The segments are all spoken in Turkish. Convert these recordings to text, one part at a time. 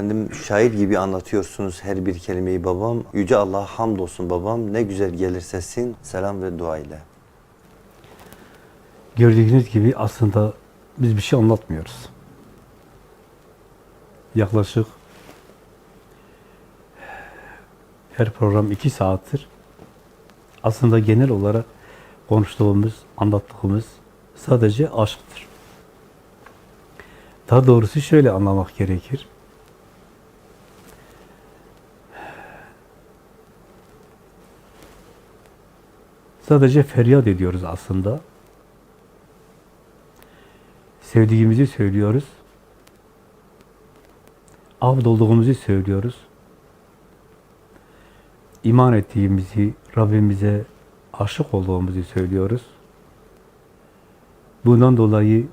Efendim şair gibi anlatıyorsunuz her bir kelimeyi babam. Yüce Allah'a hamdolsun babam. Ne güzel gelir sesin. Selam ve dua ile. Gördüğünüz gibi aslında biz bir şey anlatmıyoruz. Yaklaşık her program iki saattir. Aslında genel olarak konuştuğumuz, anlattığımız sadece aşktır. Daha doğrusu şöyle anlamak gerekir. Sadece feryat ediyoruz aslında. Sevdiğimizi söylüyoruz. Avd olduğumuzu söylüyoruz. İman ettiğimizi, Rabbimize aşık olduğumuzu söylüyoruz. Bundan dolayı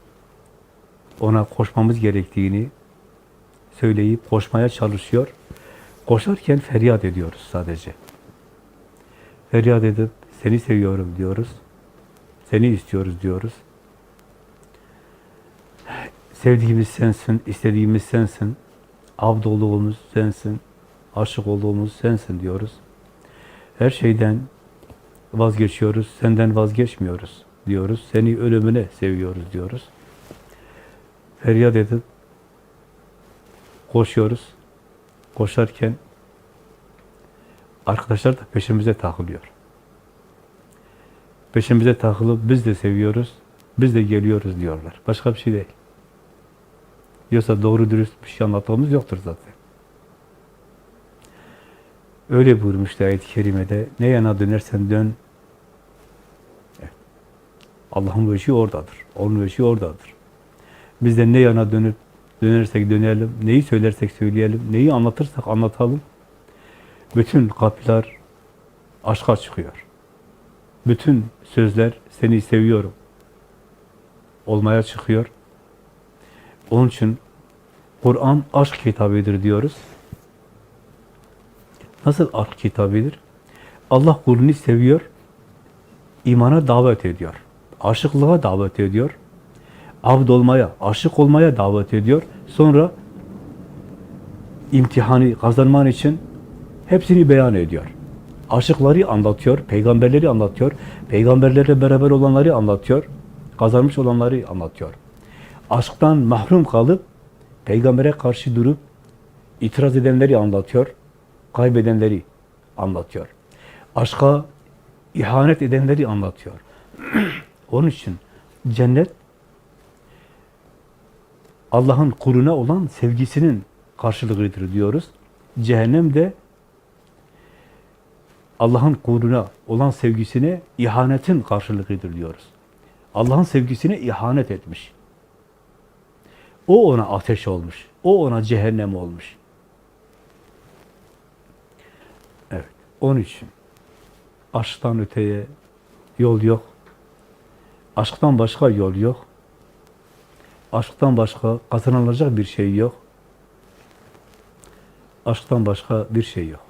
ona koşmamız gerektiğini söyleyip koşmaya çalışıyor. Koşarken feryat ediyoruz sadece. Feryat edip seni seviyorum diyoruz. Seni istiyoruz diyoruz. Sevdiğimiz sensin, istediğimiz sensin. Avd olduğumuz sensin. Aşık olduğumuz sensin diyoruz. Her şeyden vazgeçiyoruz, senden vazgeçmiyoruz diyoruz. Seni ölümüne seviyoruz diyoruz. Feryat edip koşuyoruz. Koşarken arkadaşlar da peşimize takılıyor. Peşimize takılıp biz de seviyoruz, biz de geliyoruz diyorlar. Başka bir şey değil. Yoksa doğru dürüst bir şey anlattığımız yoktur zaten. Öyle buyurmuştu ayet-i kerimede. Ne yana dönersen dön. Evet. Allah'ın veşi oradadır. Onun veşi oradadır. Biz de ne yana dönüp dönersek dönelim, neyi söylersek söyleyelim, neyi anlatırsak anlatalım. Bütün kapılar aşka çıkıyor. Bütün sözler seni seviyorum olmaya çıkıyor. Onun için Kur'an aşk kitabıdır diyoruz. Nasıl aşk kitabıdır? Allah kulunu seviyor, imana davet ediyor. Aşıklığa davet ediyor. Abd olmaya, aşık olmaya davet ediyor. Sonra imtihanı kazanman için hepsini beyan ediyor. Aşıkları anlatıyor, peygamberleri anlatıyor, peygamberlerle beraber olanları anlatıyor, kazanmış olanları anlatıyor. Aşktan mahrum kalıp peygambere karşı durup itiraz edenleri anlatıyor, kaybedenleri anlatıyor. Aşka ihanet edenleri anlatıyor. Onun için cennet Allah'ın kuluna olan sevgisinin karşılığıdır diyoruz. Cehennem de Allah'ın kuluna olan sevgisine ihanetin karşılığıdır diyoruz. Allah'ın sevgisine ihanet etmiş. O ona ateş olmuş. O ona cehennem olmuş. Evet. Onun için aşktan öteye yol yok. Aşktan başka yol yok. Aşktan başka kazanılacak bir şey yok. Aşktan başka bir şey yok.